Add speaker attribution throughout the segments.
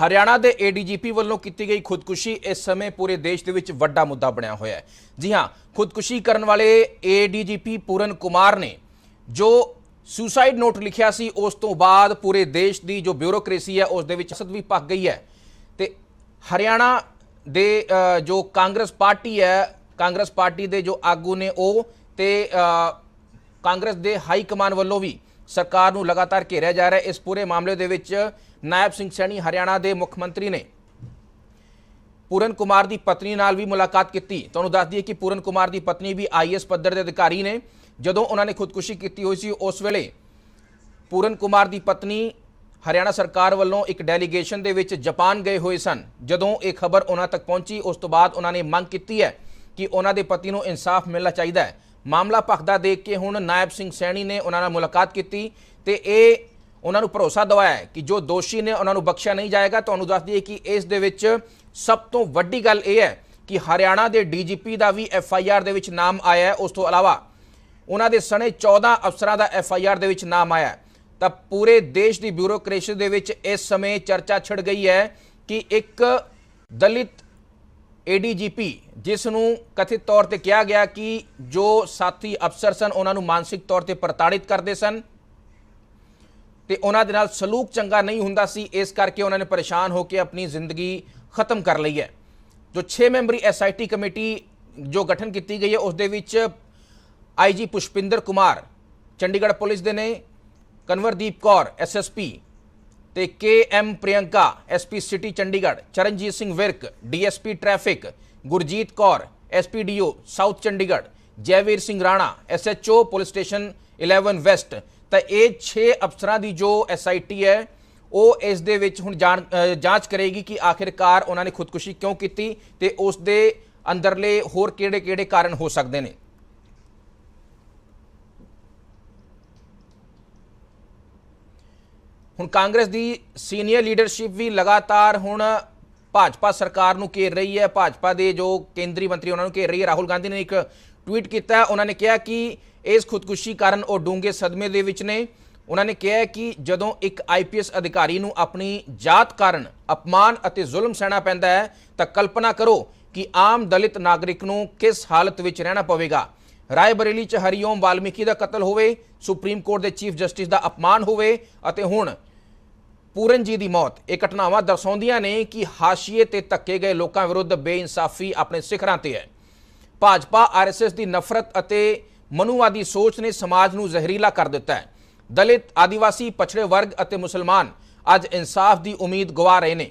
Speaker 1: ਹਰਿਆਣਾ ਦੇ ਏਡੀਜੀਪੀ ਵੱਲੋਂ ਕੀਤੀ ਗਈ ਖੁਦਕੁਸ਼ੀ ਇਸ ਸਮੇਂ ਪੂਰੇ ਦੇਸ਼ ਦੇ ਵਿੱਚ ਵੱਡਾ ਮੁੱਦਾ ਬਣਿਆ ਹੋਇਆ ਹੈ। ਜੀ ਹਾਂ, ਖੁਦਕੁਸ਼ੀ ਕਰਨ ਵਾਲੇ ਏਡੀਜੀਪੀ ਪੂਰਨ ਕੁਮਾਰ ਨੇ ਜੋ ਸੁਸਾਈਡ ਨੋਟ ਲਿਖਿਆ ਸੀ, ਉਸ ਤੋਂ ਬਾਅਦ ਪੂਰੇ ਦੇਸ਼ ਦੀ ਜੋ ਬਿਊਰੋਕ੍ਰੇਸੀ ਹੈ, ਉਸ ਦੇ ਵਿੱਚ ਸਦ ਵੀ ਪੱਕ ਗਈ ਹੈ। ਤੇ ਹਰਿਆਣਾ ਦੇ ਜੋ ਕਾਂਗਰਸ ਪਾਰਟੀ ਹੈ, ਕਾਂਗਰਸ ਪਾਰਟੀ ਦੇ ਜੋ ਆਗੂ ਨੇ ਉਹ ਤੇ ਕਾਂਗਰਸ ਦੇ ਹਾਈ ਕਮਾਨ ਵੱਲੋਂ ਵੀ ਸਰਕਾਰ ਨੂੰ ਲਗਾਤਾਰ ਘੇਰਿਆ ਜਾ ਰਿਹਾ ਹੈ। ਇਸ ਪੂਰੇ ਮਾਮਲੇ ਦੇ ਵਿੱਚ ਨਾਇਬ ਸਿੰਘ ਸੈਣੀ ਹਰਿਆਣਾ ਦੇ ਮੁੱਖ ਮੰਤਰੀ ਨੇ ਪੂਰਨ ਕੁਮਾਰ ਦੀ ਪਤਨੀ ਨਾਲ ਵੀ ਮੁਲਾਕਾਤ ਕੀਤੀ। ਤੁਹਾਨੂੰ ਦੱਸ ਦਈਏ ਕਿ ਪੂਰਨ ਕੁਮਾਰ ਦੀ ਪਤਨੀ ਵੀ ਆਈਐਸ ਪੱਧਰ ਦੇ ਅਧਿਕਾਰੀ ਨੇ। ਜਦੋਂ ਉਹਨਾਂ ਨੇ ਖੁਦਕੁਸ਼ੀ ਕੀਤੀ ਹੋਈ ਸੀ, ਉਸ ਵੇਲੇ ਪੂਰਨ ਕੁਮਾਰ ਦੀ ਪਤਨੀ ਹਰਿਆਣਾ ਸਰਕਾਰ ਵੱਲੋਂ ਇੱਕ ਡੈਲੀਗੇਸ਼ਨ ਦੇ ਵਿੱਚ ਜਾਪਾਨ ਗਏ ਹੋਏ ਸਨ। ਜਦੋਂ ਇਹ ਖਬਰ ਉਹਨਾਂ ਤੱਕ ਪਹੁੰਚੀ, ਉਸ ਤੋਂ ਬਾਅਦ ਉਹਨਾਂ ਨੇ ਮੰਗ ਕੀਤੀ ਹੈ ਕਿ ਉਹਨਾਂ ਦੇ ਪਤੀ ਨੂੰ ਇਨਸਾਫ ਮਿਲਣਾ ਚਾਹੀਦਾ ਹੈ। ਮਾਮਲਾ ਭਖਦਾ ਦੇਖ ਕੇ ਹੁਣ ਨਾਇਬ ਸਿੰਘ ਸੈਣੀ ਨੇ ਉਹਨਾਂ ਨਾਲ ਮੁਲਾਕਾਤ ਕੀਤੀ ਤੇ ਇਹ ਉਹਨਾਂ ਨੂੰ ਭਰੋਸਾ ਦਵਾਇਆ ਕਿ ਜੋ ਦੋਸ਼ੀ ਨੇ ਉਹਨਾਂ ਨੂੰ ਬਖਸ਼ਿਆ ਨਹੀਂ ਜਾਏਗਾ ਤੁਹਾਨੂੰ ਦੱਸ ਦਈਏ ਕਿ ਇਸ ਦੇ ਵਿੱਚ ਸਭ ਤੋਂ ਵੱਡੀ ਗੱਲ ਇਹ ਹੈ ਕਿ ਹਰਿਆਣਾ ਦੇ ਡੀਜੀਪੀ ਦਾ ਵੀ ਐੱਫ ਆਈ ਆਰ ਦੇ ਵਿੱਚ ਨਾਮ ਆਇਆ ਹੈ। ਉਸ ਤੋਂ ਇਲਾਵਾ ਉਹਨਾਂ ਦੇ ਸਣੇ 14 ਅਫਸਰਾਂ ਦਾ ਐਫ ਆਈ ਆਰ ਦੇ ਵਿੱਚ ਨਾਮ ਆਇਆ ਤਾਂ ਪੂਰੇ ਦੇਸ਼ ਦੀ ਬਿਊਰੋਕ੍ਰੇਸੀ ਦੇ ਵਿੱਚ ਇਸ ਸਮੇਂ ਚਰਚਾ ਛਿੜ ਗਈ ਹੈ ਕਿ ਇੱਕ ਦਲਿਤ ਏਡੀਜੀਪੀ ਜਿਸ ਨੂੰ ਕਥਿਤ ਤੌਰ ਤੇ ਕਿਹਾ ਗਿਆ ਕਿ ਜੋ ਸਾਥੀ ਅਫਸਰ ਸਨ, ਉਹਨਾਂ ਨੂੰ ਮਾਨਸਿਕ ਤੌਰ ਤੇ ਪ੍ਰਤਾੜਿਤ ਕਰਦੇ ਸਨ ਤੇ ਉਹਨਾਂ ਦੇ ਨਾਲ ਸਲੂਕ ਚੰਗਾ ਨਹੀਂ ਹੁੰਦਾ ਸੀ, ਇਸ ਕਰਕੇ ਉਹਨਾਂ ਨੇ ਪਰੇਸ਼ਾਨ ਹੋ ਕੇ ਆਪਣੀ ਜ਼ਿੰਦਗੀ ਖਤਮ ਕਰ ਲਈ ਹੈ। ਜੋ 6 ਮੈਂਬਰੀ ਐਸਆਈਟੀ ਕਮੇਟੀ ਜੋ ਗਠਨ ਕੀਤੀ ਗਈ ਹੈ ਉਸ ਦੇ ਵਿੱਚ ਆਈਜੀ ਪੁਸ਼ਪਿੰਦਰ ਕੁਮਾਰ, ਚੰਡੀਗੜ੍ਹ ਪੁਲਿਸ ਦੇ ਨੇ, ਕਨਵਰਦੀਪ ਕੌਰ ਐਸਐਸਪੀ ਤੇ K M Priyanka SP city Chandigarh, Charanjit Singh Virk DSP traffic, Gurjeet Kaur SPDO south Chandigarh, Jaiveer Singh Rana SHO police station 11 west ਤਾਂ ਇਹ 6 ਅਫਸਰਾਂ ਦੀ ਜੋ ਐਸਆਈਟੀ ਹੈ, ਉਹ ਇਸ ਦੇ ਵਿੱਚ ਹੁਣ ਜਾਣ- ਜਾਂਚ ਕਰੇਗੀ ਕਿ ਆਖਿਰਕਾਰ ਉਹਨਾਂ ਨੇ ਖੁਦਕੁਸ਼ੀ ਕਿਉਂ ਕੀਤੀ ਤੇ ਉਸ ਦੇ ਅੰਦਰਲੇ ਹੋਰ ਕਿਹੜੇ-ਕਿਹੜੇ ਕਾਰਨ ਹੋ ਸਕਦੇ ਨੇ। ਹੁਣ ਕਾਂਗਰਸ ਦੀ ਸੀਨੀਅਰ ਲੀਡਰਸ਼ਿਪ ਵੀ ਲਗਾਤਾਰ ਹੁਣ ਭਾਜਪਾ ਸਰਕਾਰ ਨੂੰ ਘੇਰ ਰਹੀ ਹੈ। ਭਾਜਪਾ ਦੇ ਜੋ ਕੇਂਦਰੀ ਮੰਤਰੀ ਉਹਨਾਂ ਨੂੰ ਘੇਰ ਰਹੀ ਹੈ, ਰਾਹੁਲ ਗਾਂਧੀ ਨੇ ਇੱਕ ਟਵੀਟ ਕੀਤਾ, ਉਹਨਾਂ ਨੇ ਕਿਹਾ ਕਿ ਇਸ ਖੁਦਕੁਸ਼ੀ ਕਾਰਨ ਉਹ ਡੂੰਘੇ ਸਦਮੇ ਦੇ ਵਿੱਚ ਨੇ। ਉਹਨਾਂ ਨੇ ਕਿਹਾ ਕਿ ਜਦੋਂ ਇੱਕ ਆਈਪੀਐਸ ਅਧਿਕਾਰੀ ਨੂੰ ਆਪਣੀ ਜਾਤ ਕਾਰਨ ਅਪਮਾਨ ਅਤੇ ਜ਼ੁਲਮ ਸਹਿਣਾ ਪੈਂਦਾ ਹੈ, ਤਾਂ ਕਲਪਨਾ ਕਰੋ ਕਿ ਆਮ ਦਲਿਤ ਨਾਗਰਿਕ ਨੂੰ ਕਿਸ ਹਾਲਤ ਵਿੱਚ ਰਹਿਣਾ ਪਵੇਗਾ। ਰਾਏਬਰੇਲੀ ਚ ਹਰੀਓਮ ਵਾਲਮੀਕੀ ਦਾ ਕਤਲ ਹੋਵੇ, ਸੁਪਰੀਮ ਕੋਰਟ ਦੇ ਚੀਫ ਜਸਟਿਸ ਦਾ ਅਪਮਾਨ ਹੋਵੇ ਅਤੇ ਹੁਣ ਪੂਰਨ ਜੀ ਦੀ ਮੌਤ। ਇਹ ਘਟਨਾਵਾਂ ਦਰਸਾਉਂਦੀਆਂ ਨੇ ਕਿ ਹਾਸ਼ੀਏ ਤੇ ਧੱਕੇ ਗਏ ਲੋਕਾਂ ਵਿਰੁੱਧ ਬੇਇਨਸਾਫੀ ਆਪਣੇ ਸਿਖਰਾਂ ਤੇ ਹੈ। ਭਾਜਪਾ, ਆਰਐਸਐਸ ਦੀ ਨਫ਼ਰਤ ਅਤੇ ਮਨੂਵਾਦੀ ਸੋਚ ਨੇ ਸਮਾਜ ਨੂੰ ਜ਼ਹਿਰੀਲਾ ਕਰ ਦਿੱਤਾ ਹੈ। ਦਲਿਤ, ਆਦੀਵਾਸੀ, ਪਛੜੇ ਵਰਗ ਅਤੇ ਮੁਸਲਮਾਨ ਅੱਜ ਇਨਸਾਫ ਦੀ ਉਮੀਦ ਗਵਾ ਰਹੇ ਨੇ।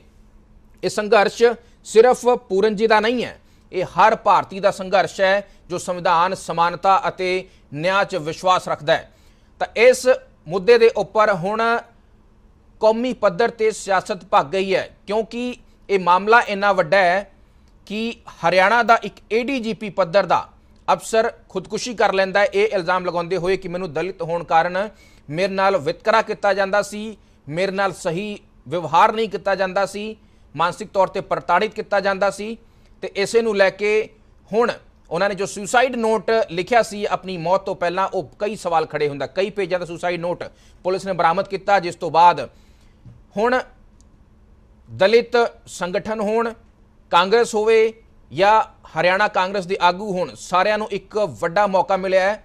Speaker 1: ਇਹ ਸੰਘਰਸ਼ ਸਿਰਫ ਪੂਰਨ ਜੀ ਦਾ ਨਹੀਂ ਹੈ, ਇਹ ਹਰ ਭਾਰਤੀ ਦਾ ਸੰਘਰਸ਼ ਹੈ ਜੋ ਸੰਵਿਧਾਨ, ਸਮਾਨਤਾ ਅਤੇ ਨਿਆਂ 'ਚ ਵਿਸ਼ਵਾਸ ਰੱਖਦਾ ਹੈ। ਤਾਂ ਇਸ ਮੁੱਦੇ ਦੇ ਉੱਪਰ ਹੁਣ ਕੌਮੀ ਪੱਧਰ ਤੇ ਸਿਆਸਤ ਭੱਗ ਗਈ ਹੈ, ਕਿਉਂਕਿ ਇਹ ਮਾਮਲਾ ਇੰਨਾ ਵੱਡਾ ਹੈ ਕਿ ਹਰਿਆਣਾ ਦਾ ਇੱਕ ਏਡੀਜੀਪੀ ਪੱਧਰ ਦਾ ਅਫਸਰ ਖੁਦਕੁਸ਼ੀ ਕਰ ਲੈਂਦਾ ਹੈ। ਇਹ ਇਲਜ਼ਾਮ ਲਗਾਉਂਦੇ ਹੋਏ ਕਿ ਮੈਨੂੰ ਦਲਿਤ ਹੋਣ ਕਾਰਨ ਮੇਰੇ ਨਾਲ ਵਿਤਕਰਾ ਕੀਤਾ ਜਾਂਦਾ ਸੀ, ਮੇਰੇ ਨਾਲ ਸਹੀ ਵਿਵਹਾਰ ਨਹੀਂ ਕੀਤਾ ਜਾਂਦਾ ਸੀ, ਮਾਨਸਿਕ ਤੌਰ ਤੇ ਪ੍ਰਤਾੜਿਤ ਕੀਤਾ ਜਾਂਦਾ ਸੀ ਤੇ ਇਸੇ ਨੂੰ ਲੈ ਕੇ ਹੁਣ ਉਹਨਾਂ ਨੇ ਜੋ ਸੁਸਾਈਡ ਨੋਟ ਲਿਖਿਆ ਸੀ ਆਪਣੀ ਮੌਤ ਤੋਂ ਪਹਿਲਾਂ, ਉਹ ਕਈ ਸਵਾਲ ਖੜੇ ਹੁੰਦਾ, ਕਈ ਪੇਜਾਂ ਦਾ ਸੁਸਾਈਡ ਨੋਟ ਪੁਲਿਸ ਨੇ ਬਰਾਮਦ ਕੀਤਾ, ਜਿਸ ਤੋਂ ਬਾਅਦ ਹੁਣ ਦਲਿਤ ਸੰਗਠਨ ਹੋਣ ਕਾਂਗਰਸ ਹੋਵੇ ਜਾਂ ਹਰਿਆਣਾ ਕਾਂਗਰਸ ਦੇ ਆਗੂ ਹੋਣ, ਸਾਰਿਆਂ ਨੂੰ ਇੱਕ ਵੱਡਾ ਮੌਕਾ ਮਿਲਿਆ ਹੈ।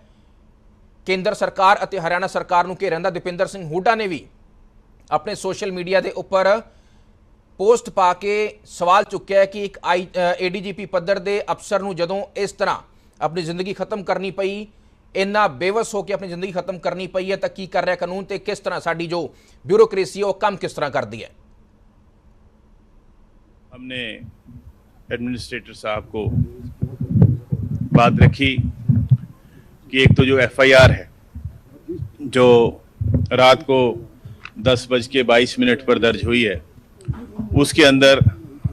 Speaker 1: ਕੇਂਦਰ ਸਰਕਾਰ ਅਤੇ ਹਰਿਆਣਾ ਸਰਕਾਰ ਨੂੰ ਘੇਰਨ ਦਾ ਦੀਪਿੰਦਰ ਸਿੰਘ ਹੂਡਾ ਨੇ ਵੀ ਆਪਣੇ ਸੋਸ਼ਲ ਮੀਡੀਆ ਦੇ ਉੱਪਰ ਪੋਸਟ ਪਾ ਕੇ ਸਵਾਲ ਚੁੱਕਿਆ ਹੈ ਕਿ ਇੱਕ ਏਡੀਜੀਪੀ ਪੱਧਰ ਦੇ ਅਫਸਰ ਨੂੰ ਜਦੋਂ ਇਸ ਤਰ੍ਹਾਂ ਆਪਣੀ ਜ਼ਿੰਦਗੀ ਖਤਮ ਕਰਨੀ ਪਈ, ਇੰਨਾ ਬੇਵਸ ਹੋ ਕੇ ਆਪਣੀ ਜ਼ਿੰਦਗੀ ਖਤਮ ਕਰਨੀ ਪਈ ਹੈ, ਤਾਂ ਕੀ ਕਰ ਰਿਹਾ ਕਾਨੂੰਨ ਤੇ ਕਿਸ ਤਰ੍ਹਾਂ ਸਾਡੀ ਜੋ ਬਿਊਰੋਕ੍ਰੇਸੀ ਉਹ ਕੰਮ ਕਿਸ ਤਰ੍ਹਾਂ ਕਰਦੀ ਹੈ?
Speaker 2: हमने एडमिनिस्ट्रेटर साहब को बात रखी कि एक तो जो एफआईआर है, जो रात को दस बज के बाईस मिनट पर दर्ज हुई है, उसके अंदर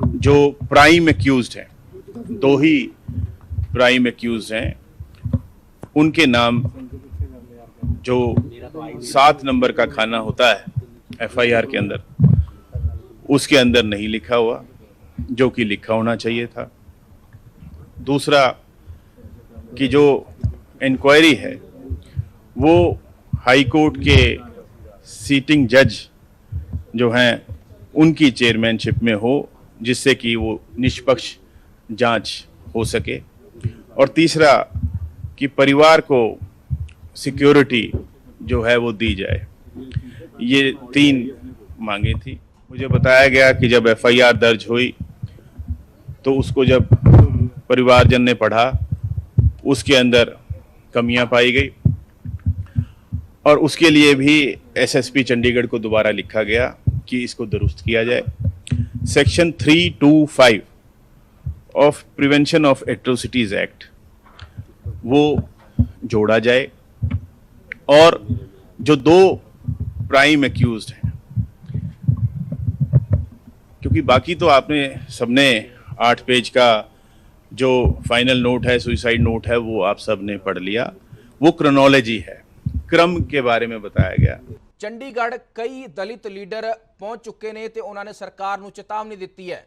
Speaker 2: जो प्राइम एक्यूज हैं, दो ही प्राइम एक्यूज हैं, उनके नाम जो सात नंबर का खाना होता है एफआईआर के अंदर, उसके अंदर नहीं लिखा हुआ। जो कि लिखा होना चाहिए था। दूसरा कि जो इंक्वायरी है, वो हाई कोर्ट के सीटिंग जज जो हैं, उनकी चेयरमैनशिप में हो, जिससे कि वो निष्पक्ष जाँच हो सके। और तीसरा कि परिवार को सिक्योरिटी जो है, वो दी जाए। ये तीन मांगे थी। मुझे बताया गया कि जब एफआईआर दर्ज हुई तो उसको जब परिवारजन ने पढ़ा, उसके अंदर कमियाँ पाई गई और उसके लिए भी एसएसपी चंडीगढ़ को दोबारा लिखा गया कि इसको दुरुस्त किया जाए। Section 325 of prevention of atrocities act वो जोड़ा जाए और जो दो प्राइम एक्यूज्ड हैं, क्योंकि बाकी तो आपने सबने आठ पेज का जो फाइनल नोट है सुसाइड नोट है वो आप सब ने पढ़ लिया वो क्रोनोलॉजी है क्रम के बारे में बताया गया
Speaker 1: ਚੰਡੀਗੜ੍ਹ ਕਈ ਦਲਿਤ ਲੀਡਰ ਪਹੁੰਚ ਚੁੱਕੇ ਨੇ ਤੇ ਉਹਨਾਂ ਨੇ ਸਰਕਾਰ ਨੂੰ ਚੇਤਾਵਨੀ ਦਿੱਤੀ ਹੈ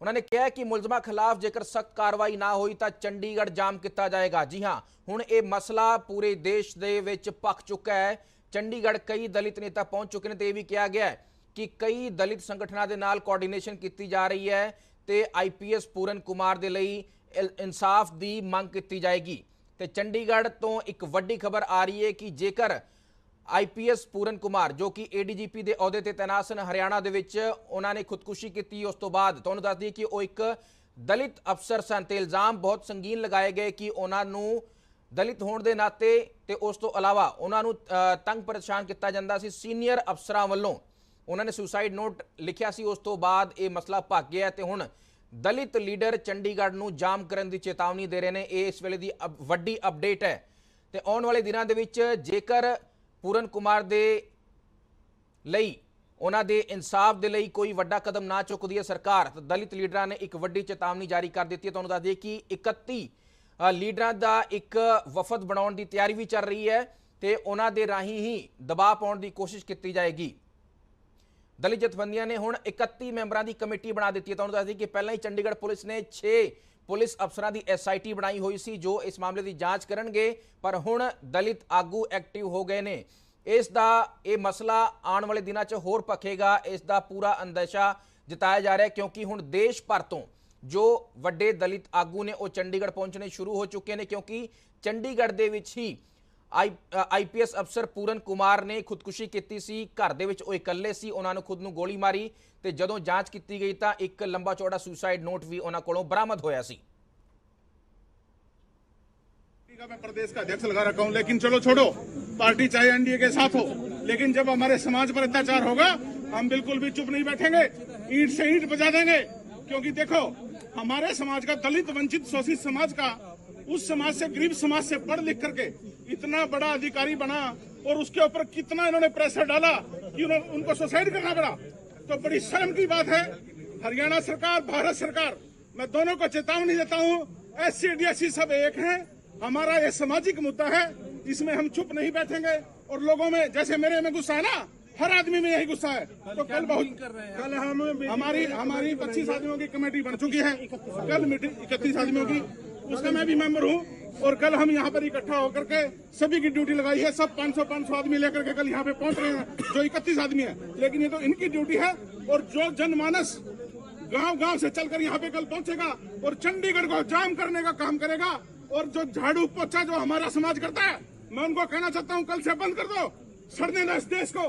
Speaker 1: ਉਹਨਾਂ ਨੇ ਕਿਹਾ ਕਿ ਮੁਲਜ਼ਮਾਂ ਖਿਲਾਫ ਜੇਕਰ ਸਖਤ ਕਾਰਵਾਈ ਨਾ ਹੋਈ ਤਾਂ ਚੰਡੀਗੜ੍ਹ ਜਾਮ ਕੀਤਾ ਜਾਏਗਾ ਜੀ ਹਾਂ ਹੁਣ ਇਹ ਮਸਲਾ ਪੂਰੇ ਦੇਸ਼ ਦੇ ਵਿੱਚ ਪੱਕ ਚੁੱਕਾ ਹੈ ਚੰਡੀਗੜ੍ਹ ਕਈ ਦਲਿਤ ਨੇਤਾ ਪਹੁੰਚ ਚੁੱਕੇ ਨੇ ਤੇ ਇਹ ਵੀ ਕਿਹਾ ਗਿਆ ਹੈ ਕਿ ਕਈ ਦਲਿਤ ਸੰਗਠਨਾਂ ਦੇ ਨਾਲ ਕੋਆਰਡੀਨੇਸ਼ਨ ਕੀਤੀ ਜਾ ਰਹੀ ਹੈ ਤੇ ਆਈਪੀਐਸ ਪੂਰਨ ਕੁਮਾਰ ਦੇ ਲਈ ਇਲ- ਇਨਸਾਫ ਦੀ ਮੰਗ ਕੀਤੀ ਜਾਏਗੀ। ਤੇ ਚੰਡੀਗੜ੍ਹ ਤੋਂ ਇੱਕ ਵੱਡੀ ਖਬਰ ਆ ਰਹੀ ਹੈ ਕਿ ਜੇਕਰ ਆਈਪੀਐਸ ਪੂਰਨ ਕੁਮਾਰ, ਜੋ ਕਿ ਏਡੀਜੀਪੀ ਦੇ ਅਹੁਦੇ ਤੇ ਤੈਨਾਤ ਸਨ ਹਰਿਆਣਾ ਦੇ ਵਿੱਚ, ਉਹਨਾਂ ਨੇ ਖੁਦਕੁਸ਼ੀ ਕੀਤੀ। ਉਸ ਤੋਂ ਬਾਅਦ ਤੁਹਾਨੂੰ ਦੱਸ ਦਈਏ ਕਿ ਉਹ ਇੱਕ ਦਲਿਤ ਅਫਸਰ ਸਨ ਤੇ ਇਲਜ਼ਾਮ ਬਹੁਤ ਸੰਗੀਨ ਲਗਾਏ ਗਏ ਕਿ ਉਹਨਾਂ ਨੂੰ ਦਲਿਤ ਹੋਣ ਦੇ ਨਾਤੇ ਤੇ ਉਸ ਤੋਂ ਇਲਾਵਾ ਉਹਨਾਂ ਨੂੰ ਤੰਗ ਪਰੇਸ਼ਾਨ ਕੀਤਾ ਜਾਂਦਾ ਸੀ ਸੀਨੀਅਰ ਅਫਸਰਾਂ ਵੱਲੋਂ। ਉਹਨਾਂ ਨੇ ਸੁਸਾਈਡ ਨੋਟ ਲਿਖਿਆ ਸੀ, ਉਸ ਤੋਂ ਬਾਅਦ ਇਹ ਮਸਲਾ ਭੱਗ ਗਿਆ ਤੇ ਹੁਣ ਦਲਿਤ ਲੀਡਰ ਚੰਡੀਗੜ੍ਹ ਨੂੰ ਜਾਮ ਕਰਨ ਦੀ ਚੇਤਾਵਨੀ ਦੇ ਰਹੇ ਨੇ। ਇਹ ਇਸ ਵੇਲੇ ਦੀ ਅਪ- ਵੱਡੀ ਅਪਡੇਟ ਹੈ ਤੇ ਆਉਣ ਵਾਲੇ ਦਿਨਾਂ ਦੇ ਵਿੱਚ ਜੇਕਰ ਪੂਰਨ ਕੁਮਾਰ ਦੇ ਲਈ, ਉਹਨਾਂ ਦੇ ਇਨਸਾਫ ਦੇ ਲਈ ਕੋਈ ਵੱਡਾ ਕਦਮ ਨਾ ਚੁੱਕਦੀ ਹੈ ਸਰਕਾਰ, ਤਾਂ ਦਲਿਤ ਲੀਡਰਾਂ ਨੇ ਇੱਕ ਵੱਡੀ ਚੇਤਾਵਨੀ ਜਾਰੀ ਕਰ ਦਿੱਤੀ ਹੈ। ਤੁਹਾਨੂੰ ਦੱਸ ਦਈਏ ਕਿ 31 ਲੀਡਰਾਂ ਦਾ ਇੱਕ ਵਫਦ ਬਣਾਉਣ ਦੀ ਤਿਆਰੀ ਵੀ ਚੱਲ ਰਹੀ ਹੈ ਤੇ ਉਹਨਾਂ ਦੇ ਰਾਹੀਂ ਹੀ ਦਬਾਅ ਪਾਉਣ ਦੀ ਕੋਸ਼ਿਸ਼ ਕੀਤੀ ਜਾਏਗੀ। ਦਲਿਤ ਜਥੇਬੰਦੀਆਂ ਨੇ ਹੁਣ 31 ਮੈਂਬਰਾਂ ਦੀ ਕਮੇਟੀ ਬਣਾ ਦਿੱਤੀ ਹੈ। ਤੁਹਾਨੂੰ ਦੱਸ ਦਈਏ ਕਿ ਪਹਿਲਾਂ ਹੀ ਚੰਡੀਗੜ੍ਹ ਪੁਲਿਸ ਨੇ 6 ਪੁਲਿਸ ਅਫਸਰਾਂ ਦੀ ਐਸਆਈਟੀ ਬਣਾਈ ਹੋਈ ਸੀ, ਜੋ ਇਸ ਮਾਮਲੇ ਦੀ ਜਾਂਚ ਕਰਨਗੇ, ਪਰ ਹੁਣ ਦਲਿਤ ਆਗੂ ਐਕਟਿਵ ਹੋ ਗਏ ਨੇ। ਇਸ ਦਾ ਇਹ ਮਸਲਾ ਆਉਣ ਵਾਲੇ ਦਿਨਾਂ 'ਚ ਹੋਰ ਪਖੇਗਾ ਇਸ ਦਾ ਪੂਰਾ ਅੰਦੇਸ਼ਾ ਜਤਾਇਆ ਜਾ ਰਿਹਾ ਕਿਉਂਕਿ ਹੁਣ ਦੇਸ਼ ਭਰ ਤੋਂ ਜੋ ਵੱਡੇ ਦਲਿਤ ਆਗੂ ਨੇ ਉਹ ਚੰਡੀਗੜ੍ਹ ਪਹੁੰਚਣੇ ਸ਼ੁਰੂ ਹੋ ਚੁੱਕੇ ਨੇ, ਕਿਉਂਕਿ ਚੰਡੀਗੜ੍ਹ ਦੇ ਵਿੱਚ ਹੀ ਆਈਪੀਐਸ ਅਫਸਰ ਪੂਰਨ ਕੁਮਾਰ ਨੇ ਖੁਦਕੁਸ਼ੀ ਕੀਤੀ ਸੀ ਘਰ ਦੇ ਵਿੱਚ ਉਹ ਇਕੱਲੇ ਸੀ ਉਹਨਾਂ ਨੂੰ ਖੁਦ ਨੂੰ ਗੋਲੀ ਮਾਰੀ ਤੇ ਜਦੋਂ ਜਾਂਚ ਕੀਤੀ ਗਈ ਤਾਂ ਇੱਕ ਲੰਬਾ ਚੌੜਾ ਸੁਸਾਈਡ ਨੋਟ ਵੀ ਉਹਨਾਂ ਕੋਲੋਂ ਬਰਾਮਦ ਹੋਇਆ ਸੀ
Speaker 3: पार्टी का मैं प्रदेश का अध्यक्ष लगा रखा हूं लेकिन चलो छोड़ो पार्टी चाहे एनडीए के साथ हो लेकिन जब हमारे समाज पर अत्याचार होगा हम बिल्कुल भी चुप नहीं बैठेंगे ईंट से ईंट बजा देंगे क्योंकि देखो हमारे समाज का दलित वंचित शोषित समाज का उस समाज से गरीब समाज से पढ़ लिख करके इतना बड़ा अधिकारी बना और उसके ऊपर कितना इन्होंने प्रेशर डाला कि उनको सुसाइड करना पड़ा। तो बड़ी शर्म की बात है। हरियाणा सरकार भारत सरकार मैं दोनों को चेतावनी देता हूँ एस सी सब एक है। हमारा ये सामाजिक मुद्दा है इसमें हम चुप नहीं बैठेंगे और लोगों में जैसे मेरे में गुस्सा है ना हर आदमी में यही गुस्सा है। तो कल बहुत कल हम हमारी हमारी पच्चीस आदमियों की कमेटी बन चुकी है। कल मीटिंग इकतीस आदमियों की। उसका मैं भी मेंबर हूँ और कल हम यहाँ पर इकट्ठा होकर के सभी की ड्यूटी लगाई है। सब 500 500 आदमी लेकर के कल यहाँ पे पहुँच रहे हैं, जो इकतीस आदमी है। लेकिन ये तो इनकी ड्यूटी है और जो जनमानस गाँव गाँव से चलकर यहाँ पे कल पहुंचेगा और चंडीगढ़ को जाम करने का काम करेगा और जो झाड़ू पोछा जो हमारा समाज करता है, मैं उनको कहना चाहता हूँ, कल से बंद कर दो। सड़ने दो इस देश को।